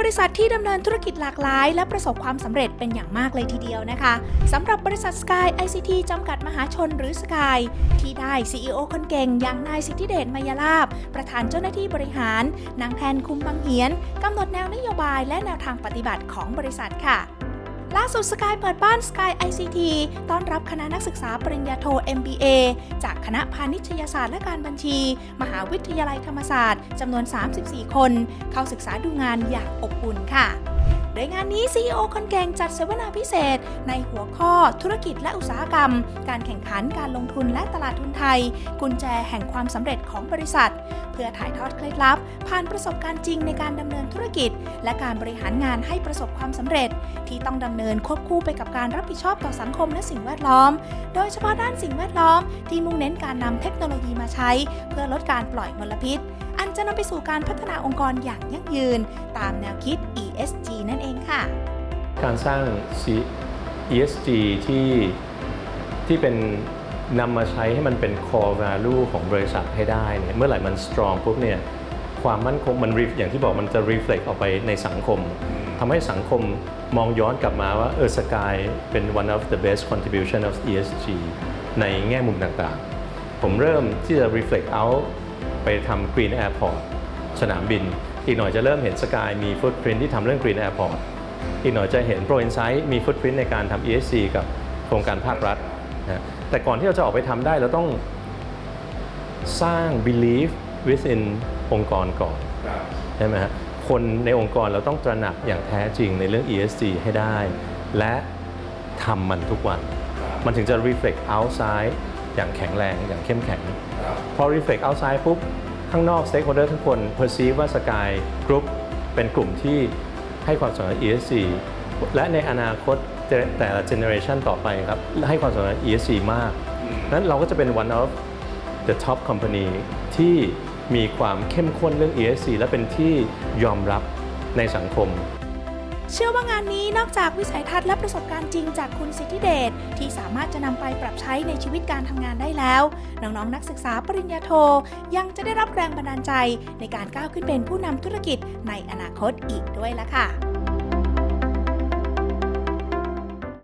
บริษัทที่ดำเนินธุรกิจหลากหลาย และประสบความสำเร็จเป็นอย่างมากเลยทีเดียวนะคะสำหรับบริษัท Sky ICT จำกัดมหาชนหรือ Sky ที่ได้ CEO คนเก่งอย่างนายสิทธิเดชมายาลาบ ประธานเจ้าหน้าที่บริหารนางแทนคุมบังเหียนกำหนดแนวนโยบายและแนวทางปฏิบัติของบริษัทค่ะ ล่าสุดสกายเปิดบ้าน Sky ICT ต้อนรับคณะนักศึกษาปริญญาโท MBA จากคณะพาณิชยศาสตร์และการบัญชี มหาวิทยาลัยธรรมศาสตร์จำนวน 34 คน เข้าศึกษาดูงานอย่างอบอุ่นค่ะ โดยงานนี้ CEO คนเก่งจัดเสวนาพิเศษ ในหัวข้อธุรกิจและอุตสาหกรรม การแข่งขันการลงทุนและตลาดทุนไทย กุญแจแห่งความสำเร็จของบริษัท เพื่อถ่ายทอดเคล็ดลับ ผ่านประสบการณ์จริงในการดำเนินธุรกิจ และการบริหารงานให้ประสบความสำเร็จ ที่ต้องดำเนินควบคู่ไปกับการรับผิดชอบต่อสังคมและสิ่งแวดล้อม โดยเฉพาะด้านสิ่งแวดล้อม ที่มุ่งเน้นการนำเทคโนโลยีมาใช้ เพื่อลดการปล่อยมลพิษ อันจะนำไปสู่การพัฒนาองค์กรอย่างยั่งยืน ตามแนวคิด ESG นั่นเองค่ะ การสร้าง ESG ที่ที่เป็นนำมาใช้ให้มันเป็น core value ของบริษัทให้ได้เนี่ยเมื่อไหร่มัน strong ปุ๊บเนี่ยความมั่นคงมันอย่างที่บอกมันจะ reflect ออกไปในสังคมทำให้สังคมมองย้อนกลับมาว่าเออสกายเป็น one of the best contribution of ESG ในแง่มุมต่างๆ ผมเริ่มที่จะ reflect out ไปทำ Green Airport สนามบิน อีกหน่อยจะเริ่มเห็นสกายมี footprint ที่ทำเรื่อง Green Airport อีกหน่อยจะเห็น Pro Insight มี footprint ในการทำ ESG กับโครงการภาครัฐนะแต่ก่อนที่เราจะออกไปทำได้เราต้องสร้าง belief within องค์กรก่อนใช่ไหมฮะคนในองค์กรเราต้องตระหนักอย่างแท้จริงในเรื่อง ESG ให้ได้ และทำมันทุกวัน มันถึงจะ reflect outside อย่างแข็งแรงอย่างเข้มแข็ง พอ reflect outside ปุ๊บ ข้างนอก stakeholder ทุกคน perceive ว่า Sky Group เป็นกลุ่มที่ให้ความสำคัญ ESG และในอนาคตแต่ละ generation ต่อไปครับ ให้ความสำคัญ ESG มากนั้นเราก็จะเป็น one of the top company ที่มีความเข้มข้นเรื่อง ESG และเป็นที่ยอมรับในสังคม เชื่อว่างานนี้นอกจากวิสัยทัศน์และประสบการณ์จริงจากคุณสิทธิเดชที่สามารถจะนำไปปรับใช้ในชีวิตการทำงานได้แล้ว น้องๆนนักศึกษาปริญญาโท ยังจะได้รับแรงบันดาลใจในการก้าวขึ้นเป็นผู้นำธุรกิจในอนาคตอีกด้วยละค่ะ